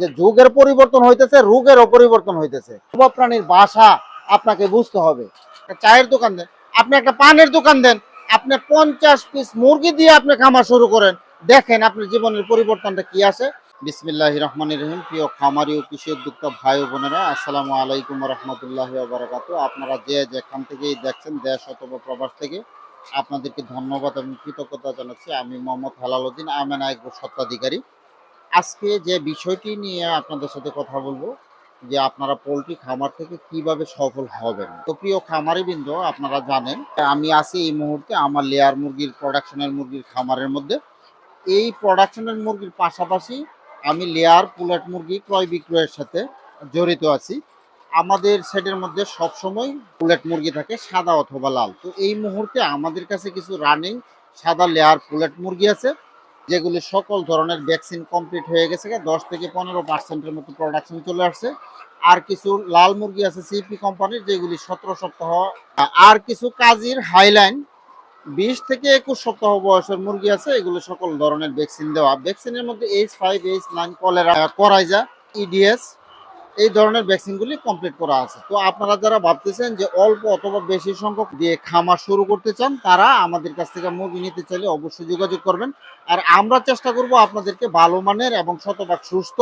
যে যুগের পরিবর্তন হইতেছে, রোগেরও পরিবর্তন হইতেছে। প্রাণীর ভাষা আপনাকে বুঝতে হবে। চায়ের দোকান দেন, আপনি একটা পানের দোকান দেন, আপনি পঞ্চাশ পিস মুরগি দিয়ে আপনি খামার শুরু করেন। দেখেন আপনার জীবনের পরিবর্তনটা কি আছে। বিসমিল্লাহ রহমান রহিম, প্রিয় খামারি ও কৃষি উদ্যোক্তা ভাই বোনেরা, আসসালামু আলাইকুম রহমতুল্লাহ বারাকাত। আপনারা যে যেখান থেকেই দেখছেন, দেশ অথবা প্রবাস থেকে, আপনাদেরকে ধন্যবাদ এবং কৃতজ্ঞতা জানাচ্ছি। আমি মোহাম্মদ হেলালুদ্দিন আমেন এক সত্ত্বাধিকারী আজকে যে বিষয়টি নিয়ে আপনাদের সাথে কথা বলব, যে আপনারা পোলট্রি খামার থেকে কীভাবে সফল হবেন। তো প্রিয় খামারি বৃন্দ আপনারা জানেন, আমি আছি এই মুহূর্তে আমার লেয়ার মুরগির, প্রোডাকশনের মুরগির খামারের মধ্যে। এই প্রোডাকশনের মুরগির পাশাপাশি আমি লেয়ার পুলেট মুরগি ক্রয় বিক্রয়ের সাথে জড়িত আছি। আমাদের সেটের মধ্যে সবসময় পুলেট মুরগি থাকে, সাদা অথবা লাল। তো এই মুহূর্তে আমাদের কাছে কিছু রানিং সাদা লেয়ার পুলেট মুরগি আছে। যেগুলি সকল ধরনের ভ্যাকসিন কমপ্লিট হয়ে গেছে দশ থেকে পনেরো পার্সেন্টের মতো প্রোডাকশন চলে আসছে। আর কিছু লাল মুরগি আছে সিপি কোম্পানির যেগুলি সতেরো সপ্তাহ। আর কিছু কাজির হাইলাইন বিশ থেকে একুশ সপ্তাহ বয়সের মুরগি আছে, এগুলো সকল ধরনের ভ্যাকসিন দেওয়া। ভ্যাকসিনের মধ্যে H five H nine cholera coryza EDS এই ধরনের ভ্যাকসিনগুলি কমপ্লিট করা আছে। তো আপনারা যারা ভাবতেছেন যে অল্প অথবা বেশি সংখ্যক দিয়ে খামার শুরু করতে চান, তারা আমাদের কাছ থেকে মুরগি নিতে চাইলে অবশ্যই যোগাযোগ করবেন। আর আমরা চেষ্টা করব আপনাদেরকে ভালো মানের এবং শতভাগ সুস্থ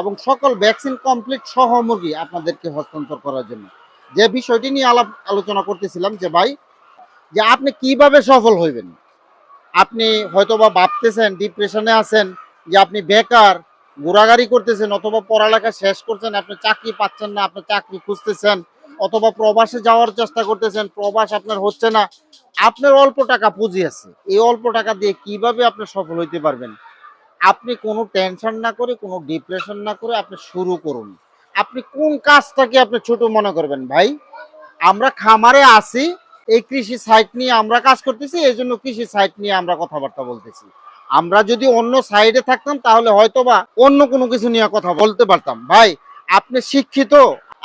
এবং সকল ভ্যাকসিন কমপ্লিট সহ মুরগি আপনাদেরকে হস্তান্তর করার জন্য। যে বিষয়টি নিয়ে আলাপ আলোচনা করতেছিলাম যে ভাই, যে আপনি কীভাবে সফল হইবেন? আপনি হয়তোবা ভাবতেছেন ডিপ্রেশনে আছেন, যে আপনি বেকার ঘোরাঘাড়ি করতেছেন অথবা পড়ালেখা শেষ করছেন, আপনি চাকরি পাচ্ছেন না, আপনি চাকরি খুঁজতেছেন, অথবা প্রবাসে যাওয়ার চেষ্টা করতেছেন, প্রবাস আপনার হচ্ছে না, আপনার অল্প টাকা পুঁজি আছে। এই অল্প টাকা দিয়ে কীভাবে আপনি সফল হইতে পারবেন? আপনি কোনো টেনশন না করে, কোনো ডিপ্রেশন না করে আপনি শুরু করুন। আপনি কোন কাজটাকে আপনি ছোট মনে করবেন? ভাই, আমরা খামারে আসি এই কৃষি সাইট নিয়ে আমরা কাজ করতেছি, এই জন্য কৃষি সাইট নিয়ে আমরা কথাবার্তা বলতেছি। আমরা যদি অন্য সাইডে থাকতাম, তাহলে হয়তোবা অন্য কোনো কিছু নিয়ে কথা বলতে পারতাম। ভাই, আপনি শিক্ষিত,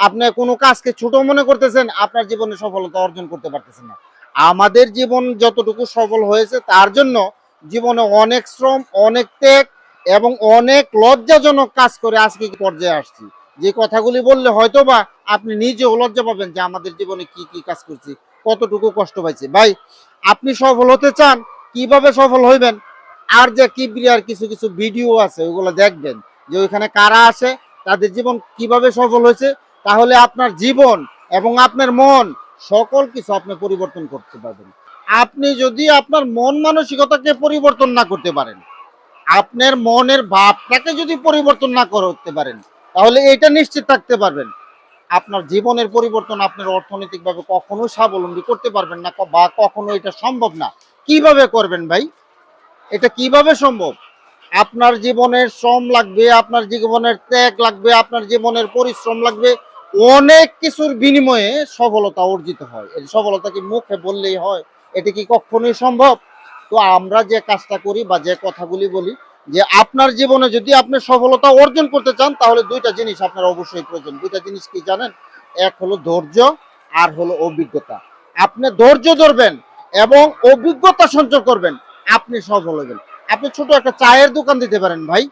আপনি কোনো কাজকে ছোট মনে করতেছেন, আপনার জীবনে সফলতা অর্জন করতে পারতেছেন না। আমাদের জীবন যতটুকু সফল হয়েছে, তার জন্য জীবনে অনেক শ্রম, অনেক ত্যাগ এবং অনেক লজ্জাজনক কাজ করে আজকে পর্যায়ে আসছি। যে কথাগুলি বললে হয়তোবা আপনি নিজেও লজ্জা পাবেন যে আমাদের জীবনে কি কি কাজ করছি, কতটুকু কষ্ট পাইছি। ভাই, আপনি সফল হতে চান, কীভাবে সফল হইবেন? আর যে কিবরিয়ার কিছু কিছু ভিডিও আছে, ওগুলো দেখবেন। যে ওইখানে কারা আসে তাদের জীবন কীভাবে সফল হয়েছে, তাহলে আপনার জীবন এবং আপনার মন, সকল কিছু আপনি পরিবর্তন করতে পারবেন। আপনি যদি আপনার মন মানসিকতাকে পরিবর্তন না করতে পারেন, আপনার মনের ভাবটাকে যদি পরিবর্তন না করতে পারেন, তাহলে এটা নিশ্চিত থাকতে পারবেন। আপনার জীবনের পরিবর্তন আপনার অর্থনৈতিকভাবে কখনো স্বাবলম্বী করতে পারবেন না, বা কখনো এটা সম্ভব না। কীভাবে করবেন ভাই? এটা কীভাবে সম্ভব? আপনার জীবনের শ্রম লাগবে, আপনার জীবনের ত্যাগ লাগবে, আপনার জীবনের পরিশ্রম লাগবে। অনেক কিছুর বিনিময়ে সফলতা অর্জিত হয়। এই সফলতা কি মুখে বললেই হয়? এটা কি কখনোই সম্ভব? তো আমরা যে কাজটা করি বা যে কথাগুলি বলি, যে আপনার জীবনে যদি আপনি সফলতা অর্জন করতে চান, তাহলে দুইটা জিনিস আপনার অবশ্যই প্রয়োজন। দুইটা জিনিস কি জানেন? এক হলো ধৈর্য, আর হলো অভিজ্ঞতা। আপনি ধৈর্য ধরবেন এবং অভিজ্ঞতা সঞ্চয় করবেন। আপনি সফল হবেন আপনি ছোট একটা চায়ের দোকান দিতে পারেন ভাই।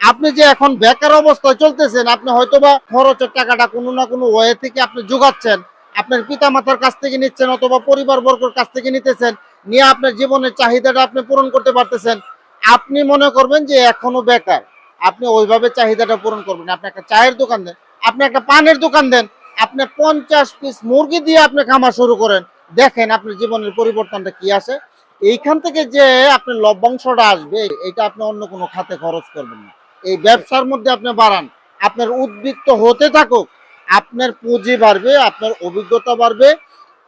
আপনি যে এখন বেকার অবস্থায় চলতেছেন, আপনি হয়তোবা খরচের টাকাটা কোনো না কোনো ওয়ে থেকে আপনি যোগাচ্ছেন। আপনার পিতা মাতার কাছ থেকে নিচ্ছেন অথবা পরিবার বর্গের কাছ থেকে নিতেছেন, নিয়ে আপনার জীবনের চাহিদাটা আপনি পূরণ করতে পারতেছেন। আপনি মনে করবেন যে এখনও বেকার। আপনি ওইভাবে চাহিদাটা পূরণ করবেন আপনি একটা চায়ের দোকান দেন, আপনি একটা পানের দোকান দেন, আপনি পঞ্চাশ পিস মুরগি দিয়ে আপনি খামার শুরু করেন। দেখেন আপনার জীবনের পরিবর্তনটা কি আসে এইখান থেকে যে আপনার লভ্যাংশটা আসবে এটা আপনি অন্য কোনো খাতে খরচ করবেন না। এই ব্যবসার মধ্যে আপনি বাড়ান। আপনার উদ্বৃত্ত হতে থাকুক, আপনার পুঁজি বাড়বে, আপনার অভিজ্ঞতা বাড়বে,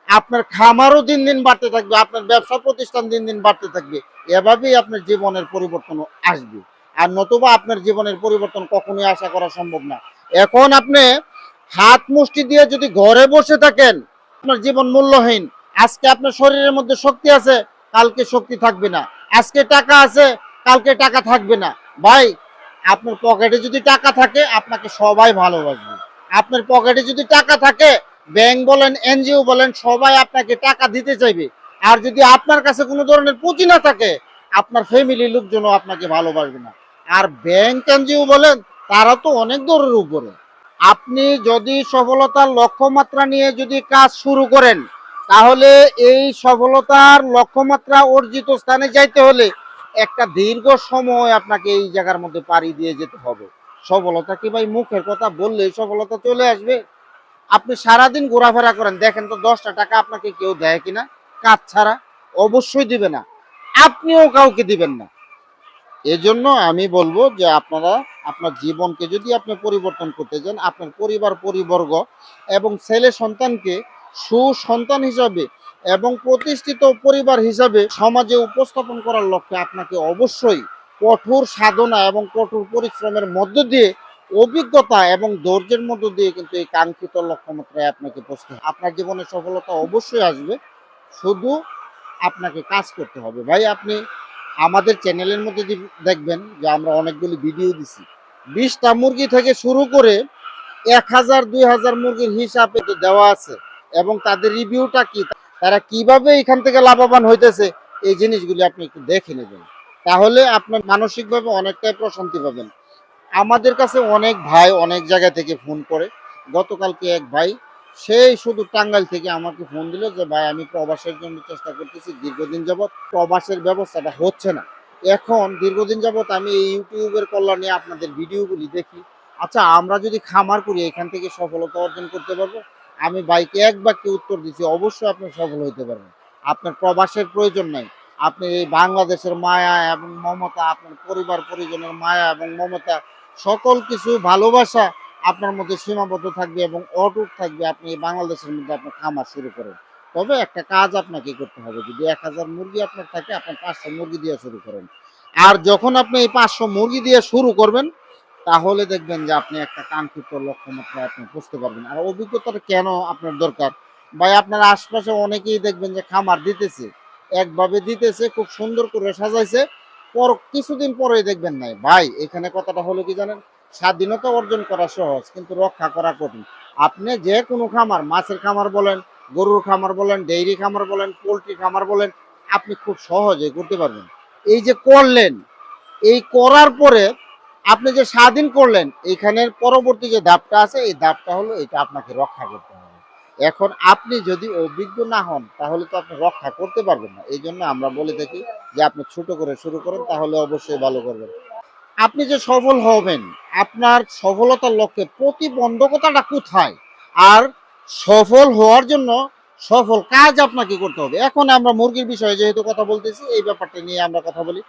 আপনার খামারও দিন দিন বাড়তে থাকবে, আপনার ব্যবসা প্রতিষ্ঠান দিন দিন বাড়তে থাকবে। এভাবেই আপনার জীবনের পরিবর্তন আসবে। আর নতুবা আপনার জীবনের পরিবর্তন কখনোই আশা করা সম্ভব না। এখন আপনি হাত মুষ্টি দিয়ে যদি ঘরে বসে থাকেন, আপনার জীবন মূল্যহীন। আজকে আপনার শরীরের মধ্যে শক্তি আছে কালকে শক্তি থাকবে না। আজকে টাকা আছে, কালকে টাকা থাকবে না। ভাই, আপনার পকেটে যদি টাকা থাকে, আপনাকে সবাই ভালোবাসবে। আপনার পকেটে যদি টাকা থাকে, ব্যাংক বলেন, এনজিও বলেন, সবাই আপনাকে টাকা দিতে চাইবে। আর যদি আপনার কাছে কোনো ধরনের পুঁজি না থাকে, আপনার ফ্যামিলির লোকজনও আপনাকে ভালোবাসবে না। আর ব্যাংক, এনজিও বলেন, তারা তো অনেক দূরের উপরে। আপনি যদি সফলতার লক্ষ্যমাত্রা নিয়ে যদি কাজ শুরু করেন তাহলে এই সফলতার লক্ষ্যমাত্রা অর্জিত স্থানে যাইতে হলে একটা দীর্ঘ সময় আপনাকে এই জায়গার মধ্যে পাড়ি দিয়ে যেতে হবে। সফলতা কি ভাই মুখের কথা বললে সফলতা চলে আসবে? আপনি সারাদিন ঘোরাফেরা করেন, দেখেন তো দশটা টাকা আপনাকে কেউ দেয় কিনা, কাজ ছাড়া অবশ্যই দিবে না, আপনিও কাউকে দিবেন না। এজন্য আমি বলব যে আপনারা আপনার জীবনকে যদি আপনি পরিবর্তন করতে চান আপনার পরিবার, পরিবর্গ এবং ছেলে সন্তানকে সুসন্তান হিসাবে এবং প্রতিষ্ঠিত পরিবার হিসাবে সমাজে উপস্থাপন করার লক্ষ্যে আপনাকে অবশ্যই কঠোর সাধনা এবং কঠোর পরিশ্রমের মধ্য দিয়ে অভিজ্ঞতা এবং ধৈর্যের মধ্য দিয়ে কিন্তু এই কাঙ্ক্ষিত লক্ষ্যমাত্রায় আপনাকে পৌঁছতে আপনার জীবনে সফলতা অবশ্যই আসবে। শুধু আপনাকে কাজ করতে হবে। ভাই, আপনি আমাদের চ্যানেলের মধ্যে দেখবেন যে আমরা অনেকগুলি ভিডিও দিছি। বিশটা মুরগি থেকে শুরু করে এক হাজার, দুই হাজার মুরগির হিসাবে তো দেওয়া আছে। এবং তাদের রিভিউটা কি? তারা কীভাবে এখান থেকে লাভবান হইতেছে? এই জিনিসগুলি আপনি একটু দেখে নেবেন। তাহলে আপনার মানসিকভাবে অনেকটাই প্রশান্তি পাবেন। আমাদের কাছে অনেক ভাই অনেক জায়গা থেকে ফোন করে। গতকালকে এক ভাই সেই শুধু টাঙ্গাইল থেকে আমাকে ফোন দিল যে, ভাই, আমি প্রবাসের জন্য চেষ্টা করতেছি, দীর্ঘদিন যাবৎ প্রবাসের ব্যবস্থাটা হচ্ছে না। এখন দীর্ঘদিন যাবৎ আমি এই ইউটিউবের কল্যাণে আপনাদের ভিডিওগুলি দেখি। আচ্ছা আমরা যদি খামার করি, এখান থেকে সফলতা অর্জন করতে পারব? আমি বাইকে এক বাক্যে উত্তর দিচ্ছি অবশ্যই আপনি সফল হতে পারবেন। আপনার প্রবাসের প্রয়োজন নাই। আপনি এই বাংলাদেশের মায়া এবং মমতা, আপনার পরিবার, পরিজনের মায়া এবং মমতা, সকল কিছু ভালোবাসা আপনার মধ্যে সীমাবদ্ধ থাকবে এবং অটুট থাকবে আপনি এই বাংলাদেশের মধ্যে আপনার খামার শুরু করেন। তবে একটা কাজ আপনাকে করতে হবে, যদি এক হাজার মুরগি আপনার থাকে, আপনার পাঁচশো মুরগি দিয়ে শুরু করেন। আর যখন আপনি এই পাঁচশো মুরগি দিয়ে শুরু করবেন তাহলে দেখবেন যে আপনি একটা কাঙ্ক্ষিত লক্ষ্যমাত্রায় আপনি বুঝতে পারবেন। আর অভিজ্ঞতাটা কেন আপনার দরকার? ভাই, আপনার আশপাশে অনেকেই দেখবেন যে খামার দিতেছে, একভাবে দিতেছে, খুব সুন্দর করে সাজাইছে, পর কিছুদিন পরেই দেখবেন নাই। ভাই, এখানে কথাটা হলো কি জানেন? স্বাধীনতা অর্জন করা সহজ, কিন্তু রক্ষা করা কঠিন। আপনি যে কোনো খামার, মাছের খামার বলেন, গরুর খামার বলেন, ডেইরি খামার বলেন, পোলট্রি খামার বলেন, আপনি খুব সহজে করতে পারবেন। এই যে করলেন, এই করার পরে আপনি যে স্বাধীন করলেন এইখানের পরবর্তী যে ধাপটা আছে, এই ধাপটা হলো এটা আপনাকে রক্ষা করতে হবে। এখন আপনি যদি অভিজ্ঞ না হন, তাহলে তো আপনি রক্ষা করতে পারবেন না। এই জন্য আমরা বলে থাকি যে আপনি ছোট করে শুরু করেন, তাহলে অবশ্যই ভালো করবেন। আপনি যে সফল হবেন, আপনার সফলতার লক্ষ্যে প্রতিবন্ধকতাটা কোথায়? আর সফল হওয়ার জন্য সফল কাজ আপনাকে করতে হবে। এখন আমরা মুরগির বিষয়ে যেহেতু কথা বলতেছি, এই ব্যাপারটা নিয়ে আমরা কথা বলি।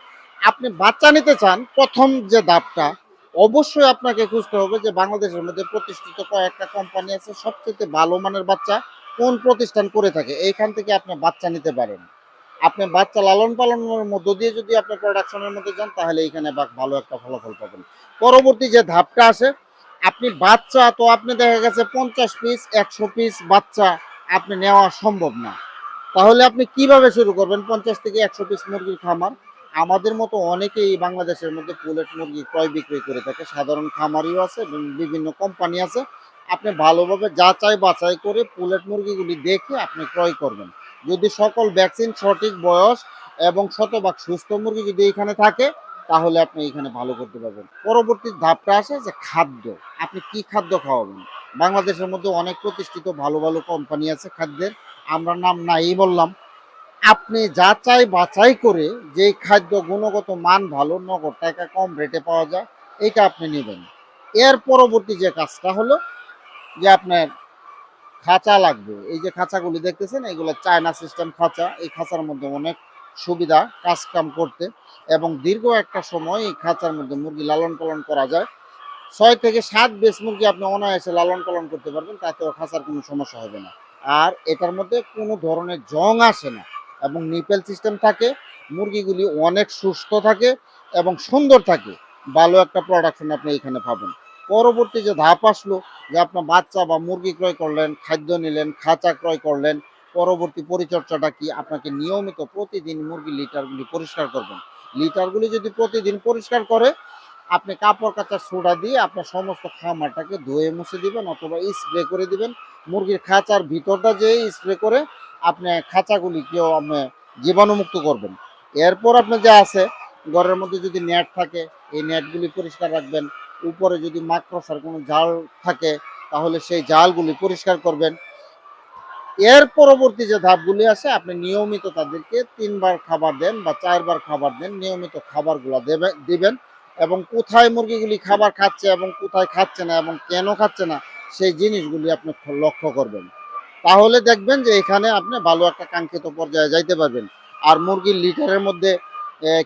আপনি বাচ্চা নিতে চান, প্রথম যে ধাপটা, অবশ্যই আপনাকে খুঁজতে হবে যে বাংলাদেশের মধ্যে প্রতিষ্ঠিত কয়েকটা কোম্পানি আছে, সবচেয়ে ভালো মানের বাচ্চা কোন প্রতিষ্ঠান করে থাকে, এইখান থেকে আপনি বাচ্চা নিতে পারেন। আপনি বাচ্চা লালন পালনের মধ্য দিয়ে যদি আপনি প্রোডাকশনের মধ্যে যান, তাহলে এইখানে বা- ভালো একটা ফলাফল পাবেন। পরবর্তী যে ধাপটা আছে, আপনি বাচ্চা, তো আপনি দেখা গেছে পঞ্চাশ পিস একশো পিস বাচ্চা আপনি নেওয়া সম্ভব না। তাহলে আপনি কীভাবে শুরু করবেন? পঞ্চাশ থেকে একশো পিস মুরগির খামার। আমাদের মতো অনেকেই বাংলাদেশের মধ্যে পুলেট মুরগি ক্রয় বিক্রয় করে থাকে। সাধারণ খামারিও আছে বিভিন্ন কোম্পানি আছে। আপনি ভালোভাবে যাচাই বাছাই করে পুলেট মুরগিগুলি দেখে আপনি ক্রয় করবেন। যদি সকল ভ্যাকসিন সঠিক বয়স এবং শতভাগ সুস্থ মুরগি যদি এখানে থাকে, তাহলে আপনি এখানে ভালো করতে পারবেন। পরবর্তী ধাপটা আসে যে খাদ্য। আপনি কি খাদ্য খাওয়াবেন? বাংলাদেশের মধ্যে অনেক প্রতিষ্ঠিত ভালো ভালো কোম্পানি আছে খাদ্যের। আমরা নাম নাই বললাম। আপনি যাচাই বাছাই করে যে খাদ্য গুণগত মান ভালো, নগদ টাকা কম রেটে পাওয়া যায়, এটা আপনি নেবেন। এর পরবর্তী যে কাজটা হলো, যে আপনার খাঁচা লাগবে, এই যে খাঁচাগুলি দেখতেছেন, এগুলো চায়না সিস্টেম খাঁচা, এই খাঁচার মধ্যে অনেক সুবিধা কাজ কাম করতে এবং দীর্ঘ একটা সময় এই খাঁচার মধ্যে মুরগি লালন পালন করা যায়। ছয় থেকে সাত বেশ মুরগি আপনি অনায়াসে লালন পালন করতে পারবেন, তাতেও খাঁচার কোনো সমস্যা হবে না। আর এটার মধ্যে কোনো ধরনের জং আসে না। এবং নিপেল সিস্টেম থাকে, মুরগিগুলি অনেক সুস্থ থাকে এবং সুন্দর থাকে। ভালো একটা প্রোডাকশন আপনি এখানে পাবেন। পরবর্তী যে ধাপ আসলো যে আপনার বাচ্চা বা মুরগি ক্রয় করলেন, খাদ্য নিলেন, খাঁচা ক্রয় করলেন, পরবর্তী পরিচর্যাটা কি আপনাকে নিয়মিত প্রতিদিন মুরগি লিটারগুলি পরিষ্কার করবেন? লিটারগুলি যদি প্রতিদিন পরিষ্কার করে, আপনি কাপড় কাচার সোডা দিয়ে আপনার সমস্ত খামারটাকে ধুয়ে মুছে দিবেন অথবা স্প্রে করে দিবেন। মুরগির খাঁচার ভিতরটা যে স্প্রে করে আপনি খাঁচাগুলিকেও আপনি জীবাণুমুক্ত করবেন। এরপর আপনি যে আছে, ঘরের মধ্যে যদি নেট থাকে, এই নেটগুলি পরিষ্কার রাখবেন। উপরে যদি মাকড়সার কোনো জাল থাকে, তাহলে সেই জালগুলি পরিষ্কার করবেন। এর পরবর্তী যে ধাপগুলি আছে, আপনি নিয়মিত তাদেরকে তিনবার খাবার দেন বা চারবার খাবার দেন, নিয়মিত খাবারগুলো দেবে, দিবেন এবং কোথায় মুরগিগুলি খাবার খাচ্ছে এবং কোথায় খাচ্ছে না এবং কেন খাচ্ছে না, সেই জিনিসগুলি আপনি লক্ষ্য করবেন। তাহলে দেখবেন যে এখানে আপনি ভালো একটা কাঙ্ক্ষিত পর্যায়ে যাইতে পারবেন। আর মুরগির লিটারের মধ্যে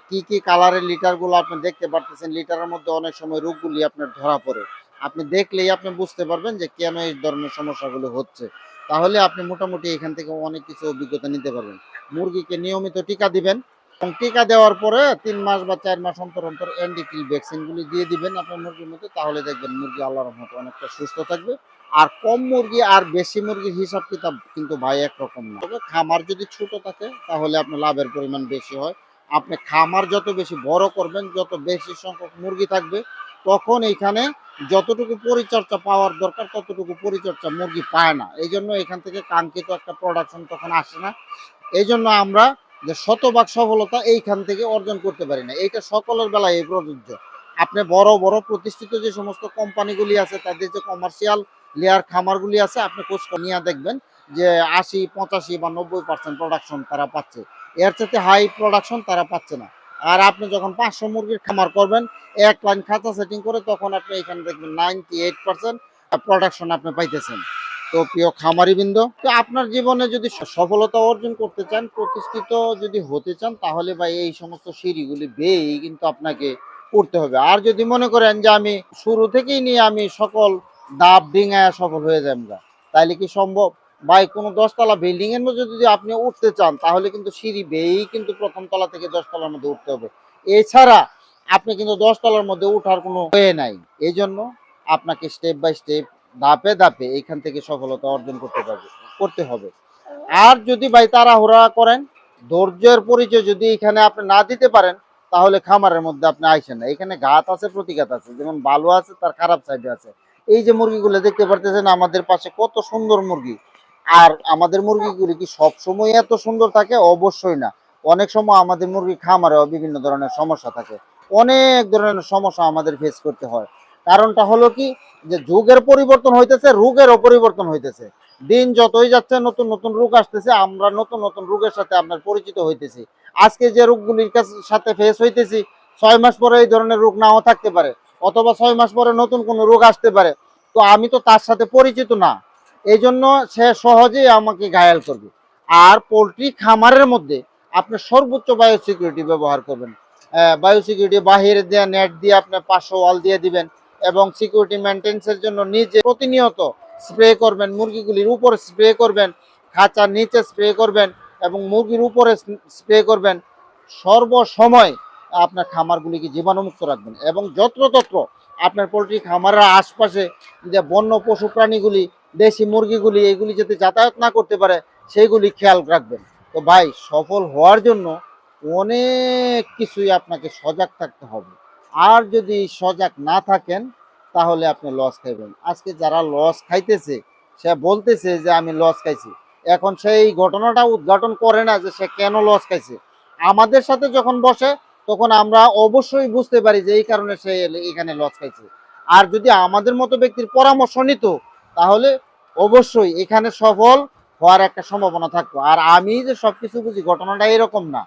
কি কি কালারের লিটারগুলো আপনি দেখতে পারতেছেন লিটারের মধ্যে অনেক সময় রোগগুলি আপনার ধরা পড়ে। আপনি দেখলেই আপনি বুঝতে পারবেন যে কেন এই ধরনের সমস্যাগুলো হচ্ছে। তাহলে আপনি মোটামুটি এখান থেকে অনেক কিছু অভিজ্ঞতা নিতে পারবেন। মুরগিকে নিয়মিত টিকা দিবেন এবং টিকা দেওয়ার পরে তিন মাস বা চার মাস অন্তর অন্তর অ্যান্টিকিল ভ্যাকসিনগুলি দিয়ে দিবেন আপনার মুরগির মধ্যে। তাহলে দেখবেন মুরগি আল্লাহর রহমতে অনেকটা সুস্থ থাকবে। আর কম মুরগি আর বেশি মুরগির হিসাব কিতাব কিন্তু ভাই একরকম না। তবে খামার যদি ছোট থাকে, তাহলে আপনার লাভের পরিমাণ বেশি হয়। আপনি খামার যত বেশি বড় করবেন, যত বেশি সংখ্যক মুরগি থাকবে, তখন এইখানে যতটুকু পরিচর্যা পাওয়ার দরকার, ততটুকু পরিচর্যা মুরগি পায় না। এই জন্য এখান থেকে কাঙ্ক্ষিত একটা প্রোডাকশন তখন আসে না। এই জন্য আমরা যে শতভাগ সফলতা এইখান থেকে অর্জন করতে পারি না। এইটা সকলের বেলায় এই প্রযোজ্য। আপনি বড় বড় প্রতিষ্ঠিত যে সমস্ত কোম্পানিগুলি আছে, তাদের যে কমার্শিয়াল লেয়ার খামারগুলি আছে, আপনি খোঁজ নিয়ে দেখবেন যে আশি, পঁচাশি বা নব্বই পার্সেন্ট প্রোডাকশন তারা পাচ্ছে। এর চাইতে হাই প্রোডাকশন তারা পাচ্ছে না। আর আপনি যখন পাঁচশো মুরগির খামার করবেন, এক লাইন খাতা সেটিং করে তখন আপনি এখানে দেখবেন নাইনটি এইট পার্সেন্ট প্রোডাকশন আপনি পাইতেছেন। তো প্রিয় খামারি বৃন্দ তো আপনার জীবনে যদি সফলতা অর্জন করতে চান, প্রতিষ্ঠিত যদি হতে চান, তাহলে ভাই এই সমস্ত সিঁড়িগুলি বেয়েই কিন্তু আপনাকে করতে হবে। আর যদি মনে করেন যে আমি শুরু থেকেই নিয়ে আমি সকল দাব ডিঙায় সফল হয়ে যাই আমরা। তাইলে কি সম্ভব? ভাই, কোনো দশতলা বিল্ডিং এর মধ্যে যদি আপনি উঠতে চান, তাহলে কিন্তু সিঁড়ি বেয়েই কিন্তু প্রথম তলা থেকে দশতলার মধ্যে উঠতে হবে। এছাড়া আপনি কিন্তু দশতলার মধ্যে উঠার কোনো ওয়ে নাই। এই জন্য আপনাকে স্টেপ বাই স্টেপ ধাপে ধাপে এইখান থেকে সফলতা অর্জন করতে পারবে, করতে হবে। আর যদি ভাই তাড়াহুড়া করেন, ধৈর্যের পরিচয় যদি এখানে আপনি না দিতে পারেন, তাহলে খামারের মধ্যে আপনি আইসেন না। এখানে ঘাত আছে, প্রতিঘাত আছে। যেমন ভালো আছে, তার খারাপ সাইডে আছে। এই যে মুরগিগুলো দেখতে পারতেছেন, আমাদের পাশে কত সুন্দর মুরগি। আর আমাদের মুরগিগুলি কি সব সময় এত সুন্দর থাকে? অবশ্যই না। অনেক সময় আমাদের মুরগি খামারেও বিভিন্ন ধরনের সমস্যা থাকে। অনেক ধরনের সমস্যা আমাদের ফেস করতে হয়। কারণটা হলো কি? যে যুগের পরিবর্তন হইতেছে, রোগেরও পরিবর্তন হইতেছে। দিন যতই যাচ্ছে, নতুন নতুন রোগ আসতেছে, আমরা নতুন নতুন রোগের সাথে আপনার পরিচিত হইতেছি। আজকে যে রোগগুলির সাথে ফেস হইতেছি, ছয় মাস পরে এই ধরনের রোগ নাও থাকতে পারে। অথবা ছয় মাস পরে নতুন কোনো রোগ আসতে পারে। তো আমি তো তার সাথে পরিচিত না। এই জন্য সে সহজেই আমাকে ঘায়াল করবে। আর পোলট্রি খামারের মধ্যে আপনি সর্বোচ্চ বায়ো সিকিউরিটি ব্যবহার করবেন। বায়ো সিকিউরিটি বাহিরে দিয়ে নেট দিয়ে আপনি পাঁচশো ওয়াল দিয়ে দিবেন এবং সিকিউরিটি মেনটেন্সের জন্য নিজে প্রতিনিয়ত স্প্রে করবেন, মুরগিগুলির উপরে স্প্রে করবেন, খাঁচার নিচে স্প্রে করবেন এবং মুরগির উপরে স্প্রে করবেন। সর্বসময় আপনার খামারগুলিকে জীবাণুমুক্ত রাখবেন। এবং যত্রতত্র আপনার পোলট্রি খামারের আশপাশে যে বন্য পশু প্রাণীগুলি, দেশি মুরগিগুলি, এগুলি যাতে যাতায়াত না করতে পারে সেইগুলি খেয়াল রাখবেন। তো ভাই, সফল হওয়ার জন্য অনেক কিছুই আপনাকে সজাগ থাকতে হবে। আর যদি সজাগ না থাকেন, তাহলে আপনি লস খাইবেন। আজকে যারা লস খাইতেছে, সে বলতেছে যে আমি লস খাইছি। এখন সেই ঘটনাটা উদ্ঘাটন করে না যে সে কেন লস খাইছে। আমাদের সাথে যখন বসে তখন আমরা অবশ্যই বুঝতে পারি যে এই কারণে সে এখানে লস খাইছে। আর যদি আমাদের মতো ব্যক্তির পরামর্শ নিত, তাহলে অবশ্যই এখানে সফল হওয়ার একটা সম্ভাবনা থাকতো। আর আমি যে সবকিছু বুঝি, ঘটনাটা এরকম না।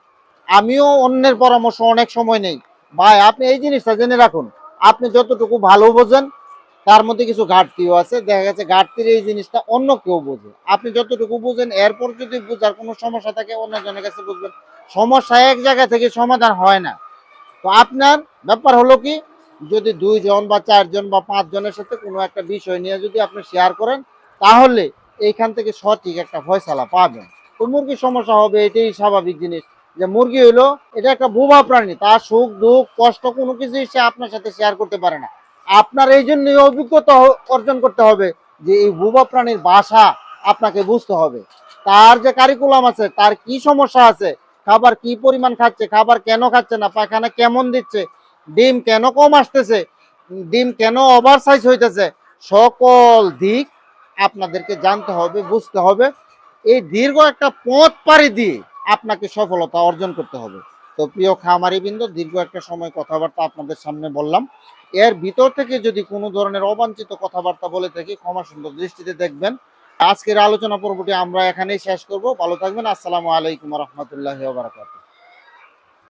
আমিও অন্যের পরামর্শ অনেক সময় নেই। ভাই, আপনি এই জিনিসটা জেনে রাখুন। আপনি যতটুকু ভালো বোঝেন তার মধ্যে কিছু ঘাটতিও আছে। দেখা গেছে ঘাটতির এই জিনিসটা অন্য কেউ বোঝে। আপনি যতটুকু বুঝেন, এরপর যদি বোঝার কোনো সমস্যা থাকে, অন্যজনের কাছে বুঝবেন। সমস্যা এক জায়গা থেকে সমাধান হয় না। তো আপনার ব্যাপার হলো কি, যদি দুইজন বা চারজন বা পাঁচজনের সাথে কোনো একটা বিষয় নিয়ে যদি আপনি শেয়ার করেন, তাহলে এইখান থেকে সঠিক একটা ফয়সালা পাবেন। তো মুরগির সমস্যা হবে, এটাই স্বাভাবিক জিনিস। যে মুরগি হইল, এটা একটা বোবা প্রাণী, তার সুখ দুঃখ, কষ্ট কোনো কিছুই সে আপনার সাথে শেয়ার করতে পারে না। আপনার এই জন্য অভিজ্ঞতা অর্জন করতে হবে যে এই বোবা প্রাণীর বাসা আপনাকে বুঝতে হবে। তার যে কারিকুলাম আছে, তার কি সমস্যা আছে, খাবার কি পরিমাণ খাচ্ছে, খাবার কেন খাচ্ছে না, পায়খানা কেমন দিচ্ছে, ডিম কেন কম আসতেছে, ডিম কেন ওভার সাইজ হইতেছে, সকল দিক আপনাদেরকে জানতে হবে, বুঝতে হবে। এই দীর্ঘ একটা পথ পাড়ি দিয়ে আপনাকে সফলতা অর্জন করতে হবে। তো প্রিয় খামারি বিন্দু দীর্ঘ একটা সময় কথাবার্তা আপনাদের সামনে বললাম। এর ভিতর থেকে যদি কোনো ধরনের অবাঞ্ছিত কথাবার্তা বলে থাকি, ক্ষমা সুন্দর দৃষ্টিতে দেখবেন। আজকের আলোচনা পর্বটি আমরা এখানেই শেষ করব। ভালো থাকবেন। আসসালামু আলাইকুম রহমতুল্লাহ বারাকাতুহ।